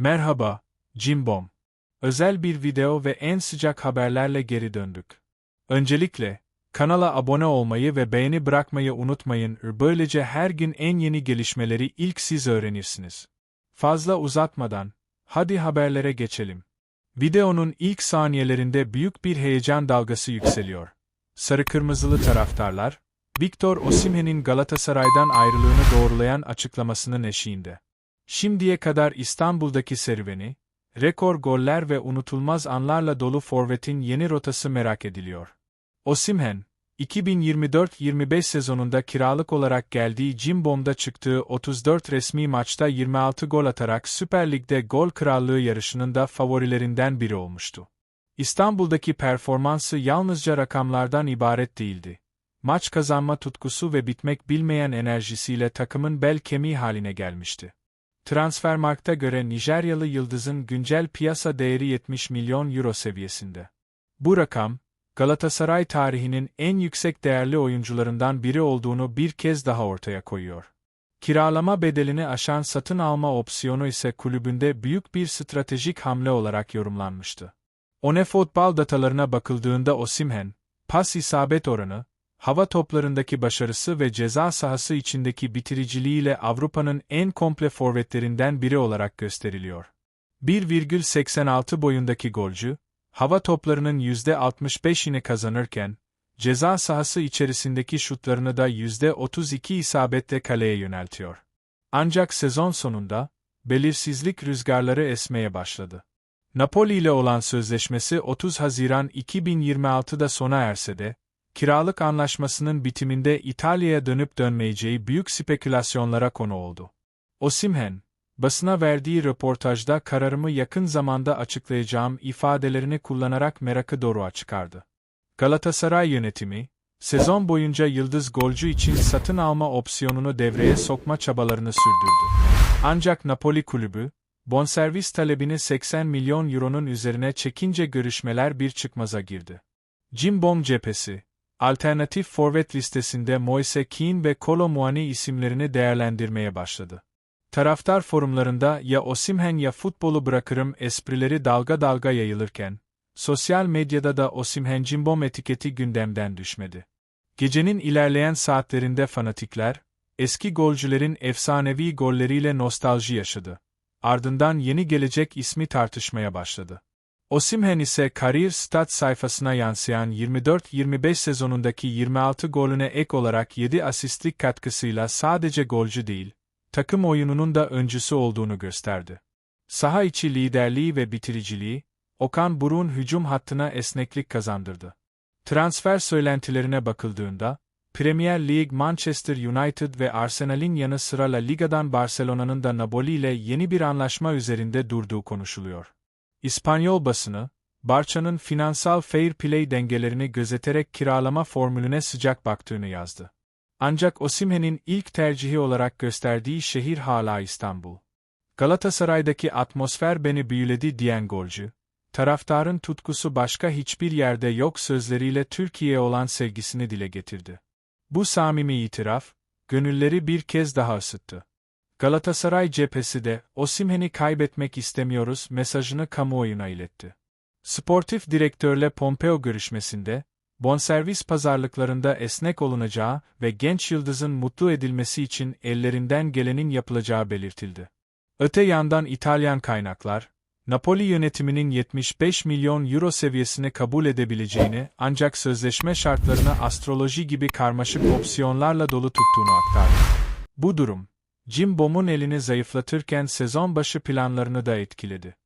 Merhaba, Jimbom. Özel bir video ve en sıcak haberlerle geri döndük. Öncelikle, kanala abone olmayı ve beğeni bırakmayı unutmayın. Böylece her gün en yeni gelişmeleri ilk siz öğrenirsiniz. Fazla uzatmadan, hadi haberlere geçelim. Videonun ilk saniyelerinde büyük bir heyecan dalgası yükseliyor. Sarı kırmızılı taraftarlar, Victor Osimhen'in Galatasaray'dan ayrılığını doğrulayan açıklamasının eşiğinde. Şimdiye kadar İstanbul'daki serüveni, rekor goller ve unutulmaz anlarla dolu forvetin yeni rotası merak ediliyor. Osimhen, 2024-25 sezonunda kiralık olarak geldiği Cimbom'da çıktığı 34 resmi maçta 26 gol atarak Süper Lig'de gol krallığı yarışının da favorilerinden biri olmuştu. İstanbul'daki performansı yalnızca rakamlardan ibaret değildi. Maç kazanma tutkusu ve bitmek bilmeyen enerjisiyle takımın bel kemiği haline gelmişti. Transfermarkt'a göre Nijeryalı yıldızın güncel piyasa değeri 70 milyon euro seviyesinde. Bu rakam, Galatasaray tarihinin en yüksek değerli oyuncularından biri olduğunu bir kez daha ortaya koyuyor. Kiralama bedelini aşan satın alma opsiyonu ise kulübünde büyük bir stratejik hamle olarak yorumlanmıştı. One futbol datalarına bakıldığında Osimhen, pas isabet oranı, hava toplarındaki başarısı ve ceza sahası içindeki bitiriciliğiyle Avrupa'nın en komple forvetlerinden biri olarak gösteriliyor. 1,86 boyundaki golcü, hava toplarının %65'ini kazanırken, ceza sahası içerisindeki şutlarını da %32 isabetle kaleye yöneltiyor. Ancak sezon sonunda, belirsizlik rüzgarları esmeye başladı. Napoli ile olan sözleşmesi 30 Haziran 2026'da sona erse de, kiralık anlaşmasının bitiminde İtalya'ya dönüp dönmeyeceği büyük spekülasyonlara konu oldu. Osimhen, basına verdiği röportajda kararımı yakın zamanda açıklayacağım ifadelerini kullanarak merakı doruğa çıkardı. Galatasaray yönetimi, sezon boyunca yıldız golcü için satın alma opsiyonunu devreye sokma çabalarını sürdürdü. Ancak Napoli kulübü, bonservis talebini 80 milyon euronun üzerine çekince görüşmeler bir çıkmaza girdi. Jimbom cephesi, alternatif forvet listesinde Moise Kean ve Kolo Muani isimlerini değerlendirmeye başladı. Taraftar forumlarında ya Osimhen ya futbolu bırakırım esprileri dalga dalga yayılırken, sosyal medyada da Osimhen Cimbom etiketi gündemden düşmedi. Gecenin ilerleyen saatlerinde fanatikler, eski golcülerin efsanevi golleriyle nostalji yaşadı. Ardından yeni gelecek ismi tartışmaya başladı. Osimhen ise kariyer stat sayfasına yansıyan 24-25 sezonundaki 26 golüne ek olarak 7 asistlik katkısıyla sadece golcü değil, takım oyununun da öncüsü olduğunu gösterdi. Saha içi liderliği ve bitiriciliği, Okan Buruk'un hücum hattına esneklik kazandırdı. Transfer söylentilerine bakıldığında, Premier League Manchester United ve Arsenal'in yanı sıra La Liga'dan Barcelona'nın da Napoli ile yeni bir anlaşma üzerinde durduğu konuşuluyor. İspanyol basını, Barça'nın finansal fair play dengelerini gözeterek kiralama formülüne sıcak baktığını yazdı. Ancak Osimhen'in ilk tercihi olarak gösterdiği şehir hala İstanbul. Galatasaray'daki atmosfer beni büyüledi diyen golcü, taraftarın tutkusu başka hiçbir yerde yok sözleriyle Türkiye'ye olan sevgisini dile getirdi. Bu samimi itiraf, gönülleri bir kez daha ısıttı. Galatasaray cephesi de Osimhen'i kaybetmek istemiyoruz mesajını kamuoyuna iletti. Sportif direktörle Pompeo görüşmesinde, bonservis pazarlıklarında esnek olunacağı ve genç yıldızın mutlu edilmesi için ellerinden gelenin yapılacağı belirtildi. Öte yandan İtalyan kaynaklar, Napoli yönetiminin 75 milyon euro seviyesini kabul edebileceğini ancak sözleşme şartlarını astroloji gibi karmaşık opsiyonlarla dolu tuttuğunu aktardı. Bu durum, Jim Bom'un elini zayıflatırken sezon başı planlarını da etkiledi.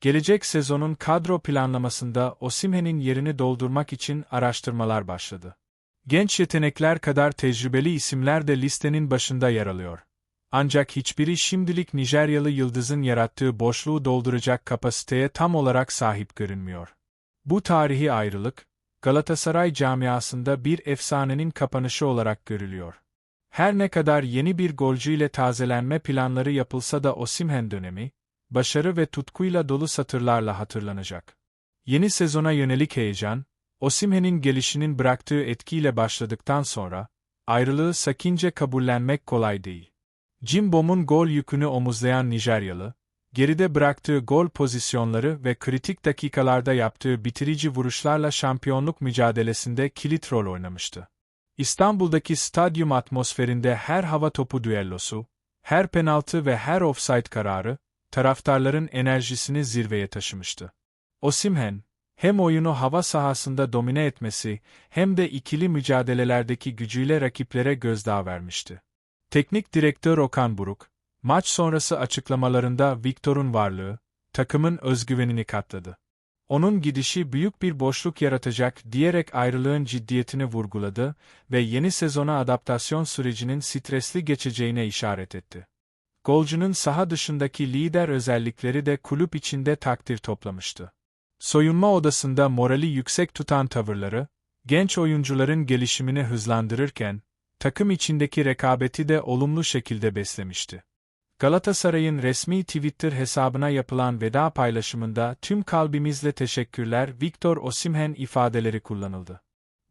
Gelecek sezonun kadro planlamasında Osimhen'in yerini doldurmak için araştırmalar başladı. Genç yetenekler kadar tecrübeli isimler de listenin başında yer alıyor. Ancak hiçbiri şimdilik Nijeryalı yıldızın yarattığı boşluğu dolduracak kapasiteye tam olarak sahip görünmüyor. Bu tarihi ayrılık, Galatasaray camiasında bir efsanenin kapanışı olarak görülüyor. Her ne kadar yeni bir golcüyle tazelenme planları yapılsa da Osimhen dönemi, başarı ve tutkuyla dolu satırlarla hatırlanacak. Yeni sezona yönelik heyecan, Osimhen'in gelişinin bıraktığı etkiyle başladıktan sonra, ayrılığı sakince kabullenmek kolay değil. Jimbom'un gol yükünü omuzlayan Nijeryalı, geride bıraktığı gol pozisyonları ve kritik dakikalarda yaptığı bitirici vuruşlarla şampiyonluk mücadelesinde kilit rol oynamıştı. İstanbul'daki stadyum atmosferinde her hava topu düellosu, her penaltı ve her offside kararı, taraftarların enerjisini zirveye taşımıştı. Osimhen, hem oyunu hava sahasında domine etmesi hem de ikili mücadelelerdeki gücüyle rakiplere gözdağı vermişti. Teknik direktör Okan Buruk, maç sonrası açıklamalarında Victor'un varlığı, takımın özgüvenini katladı. Onun gidişi büyük bir boşluk yaratacak diyerek ayrılığın ciddiyetini vurguladı ve yeni sezona adaptasyon sürecinin stresli geçeceğine işaret etti. Golcunun saha dışındaki lider özellikleri de kulüp içinde takdir toplamıştı. Soyunma odasında morali yüksek tutan tavırları, genç oyuncuların gelişimini hızlandırırken, takım içindeki rekabeti de olumlu şekilde beslemişti. Galatasaray'ın resmi Twitter hesabına yapılan veda paylaşımında tüm kalbimizle teşekkürler Victor Osimhen ifadeleri kullanıldı.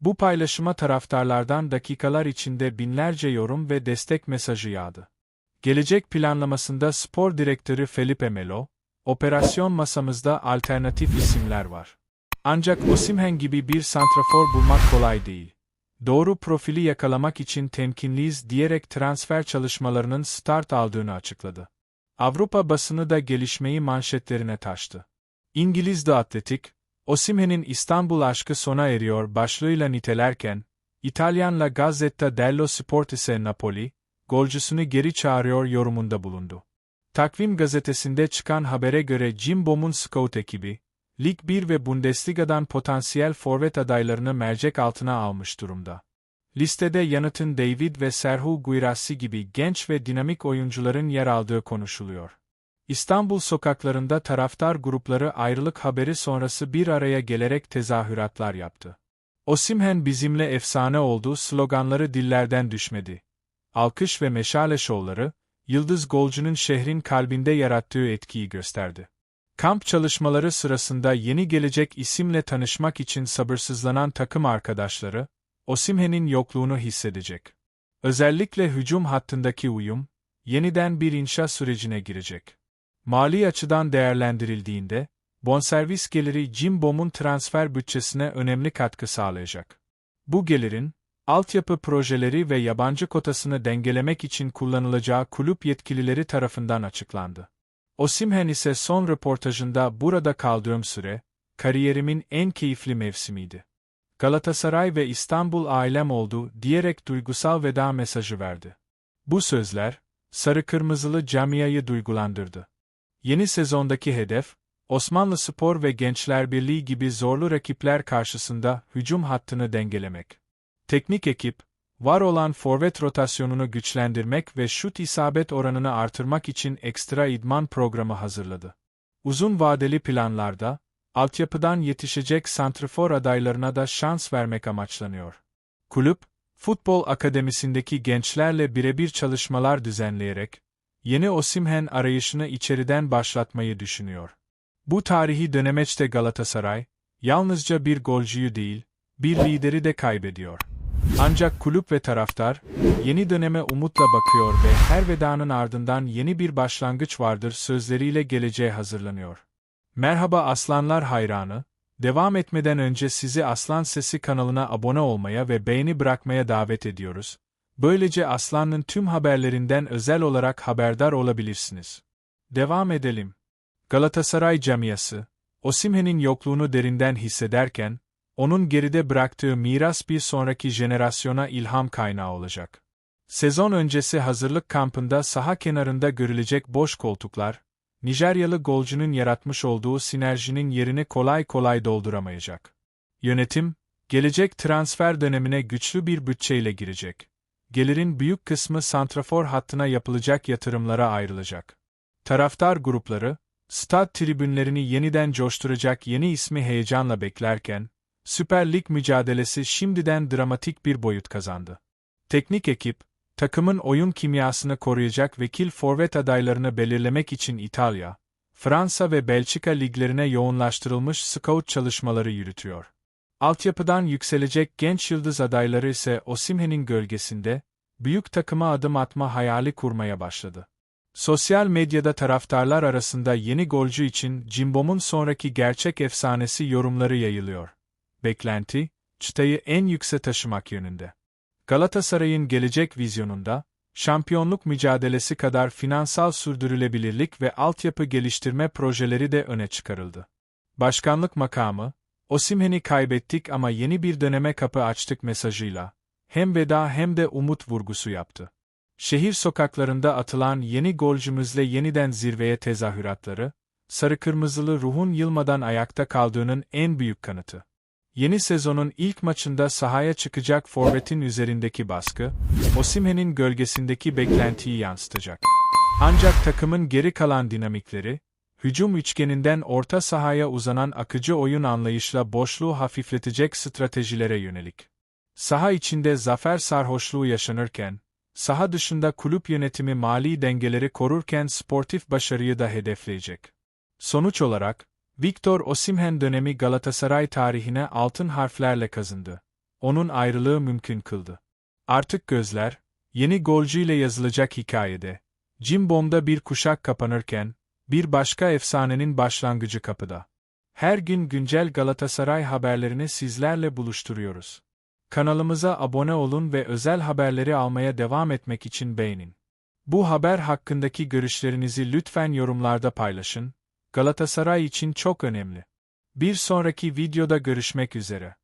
Bu paylaşıma taraftarlardan dakikalar içinde binlerce yorum ve destek mesajı yağdı. Gelecek planlamasında spor direktörü Felipe Melo, operasyon masamızda alternatif isimler var. Ancak Osimhen gibi bir santrafor bulmak kolay değil. Doğru profili yakalamak için temkinliyiz diyerek transfer çalışmalarının start aldığını açıkladı. Avrupa basını da gelişmeyi manşetlerine taştı. İngiliz The Athletic, Osimhen'in İstanbul aşkı sona eriyor başlığıyla nitelerken, İtalyan La Gazzetta dello Sport ise Napoli, golcüsünü geri çağırıyor yorumunda bulundu. Takvim gazetesinde çıkan habere göre Jim Bom'un scout ekibi, Lig 1 ve Bundesliga'dan potansiyel forvet adaylarını mercek altına almış durumda. Listede yanıtın David ve Serhu Guirassi gibi genç ve dinamik oyuncuların yer aldığı konuşuluyor. İstanbul sokaklarında taraftar grupları ayrılık haberi sonrası bir araya gelerek tezahüratlar yaptı. Osimhen bizimle efsane oldu sloganları dillerden düşmedi. Alkış ve meşale şovları, Yıldız golcünün şehrin kalbinde yarattığı etkiyi gösterdi. Kamp çalışmaları sırasında yeni gelecek isimle tanışmak için sabırsızlanan takım arkadaşları, Osimhen'in yokluğunu hissedecek. Özellikle hücum hattındaki uyum, yeniden bir inşa sürecine girecek. Mali açıdan değerlendirildiğinde, bonservis geliri Jim Bom'un transfer bütçesine önemli katkı sağlayacak. Bu gelirin, altyapı projeleri ve yabancı kotasını dengelemek için kullanılacağı kulüp yetkilileri tarafından açıklandı. Osimhen ise son röportajında burada kaldığım süre, kariyerimin en keyifli mevsimiydi. Galatasaray ve İstanbul ailem oldu diyerek duygusal veda mesajı verdi. Bu sözler, sarı kırmızılı camiayı duygulandırdı. Yeni sezondaki hedef, Osmanlı Spor ve Gençler Birliği gibi zorlu rakipler karşısında hücum hattını dengelemek. Teknik ekip, var olan forvet rotasyonunu güçlendirmek ve şut isabet oranını artırmak için ekstra idman programı hazırladı. Uzun vadeli planlarda, altyapıdan yetişecek santrfor adaylarına da şans vermek amaçlanıyor. Kulüp, futbol akademisindeki gençlerle birebir çalışmalar düzenleyerek, yeni Osimhen arayışını içeriden başlatmayı düşünüyor. Bu tarihi dönemeçte Galatasaray, yalnızca bir golcüyü değil, bir lideri de kaybediyor. Ancak kulüp ve taraftar, yeni döneme umutla bakıyor ve her vedanın ardından yeni bir başlangıç vardır sözleriyle geleceğe hazırlanıyor. Merhaba Aslanlar hayranı, devam etmeden önce sizi Aslan Sesi kanalına abone olmaya ve beğeni bırakmaya davet ediyoruz. Böylece Aslan'ın tüm haberlerinden özel olarak haberdar olabilirsiniz. Devam edelim. Galatasaray camiası, Osimhen'in yokluğunu derinden hissederken, onun geride bıraktığı miras bir sonraki jenerasyona ilham kaynağı olacak. Sezon öncesi hazırlık kampında saha kenarında görülecek boş koltuklar, Nijeryalı golcünün yaratmış olduğu sinerjinin yerini kolay kolay dolduramayacak. Yönetim, gelecek transfer dönemine güçlü bir bütçeyle girecek. Gelirin büyük kısmı santrafor hattına yapılacak yatırımlara ayrılacak. Taraftar grupları, stat tribünlerini yeniden coşturacak yeni ismi heyecanla beklerken, Süper Lig mücadelesi şimdiden dramatik bir boyut kazandı. Teknik ekip, takımın oyun kimyasını koruyacak vekil forvet adaylarını belirlemek için İtalya, Fransa ve Belçika liglerine yoğunlaştırılmış scout çalışmaları yürütüyor. Altyapıdan yükselecek genç yıldız adayları ise Osimhen'in gölgesinde, büyük takıma adım atma hayali kurmaya başladı. Sosyal medyada taraftarlar arasında yeni golcü için Cimbom'un sonraki gerçek efsanesi yorumları yayılıyor. Beklenti, çıtayı en yükse taşımak yönünde. Galatasaray'ın gelecek vizyonunda, şampiyonluk mücadelesi kadar finansal sürdürülebilirlik ve altyapı geliştirme projeleri de öne çıkarıldı. Başkanlık makamı, Osimhen'i kaybettik ama yeni bir döneme kapı açtık mesajıyla, hem veda hem de umut vurgusu yaptı. Şehir sokaklarında atılan yeni golcümüzle yeniden zirveye tezahüratları, sarı kırmızılı ruhun yılmadan ayakta kaldığının en büyük kanıtı. Yeni sezonun ilk maçında sahaya çıkacak forvetin üzerindeki baskı, Osimhen'in gölgesindeki beklentiyi yansıtacak. Ancak takımın geri kalan dinamikleri, hücum üçgeninden orta sahaya uzanan akıcı oyun anlayışla boşluğu hafifletecek stratejilere yönelik. Saha içinde zafer sarhoşluğu yaşanırken, saha dışında kulüp yönetimi mali dengeleri korurken sportif başarıyı da hedefleyecek. Sonuç olarak, Victor Osimhen dönemi Galatasaray tarihine altın harflerle kazındı. Onun ayrılığı mümkün kıldı. Artık gözler, yeni golcüyle yazılacak hikayede, Cimbom'da bir kuşak kapanırken, bir başka efsanenin başlangıcı kapıda. Her gün güncel Galatasaray haberlerini sizlerle buluşturuyoruz. Kanalımıza abone olun ve özel haberleri almaya devam etmek için beğenin. Bu haber hakkındaki görüşlerinizi lütfen yorumlarda paylaşın. Galatasaray için çok önemli. Bir sonraki videoda görüşmek üzere.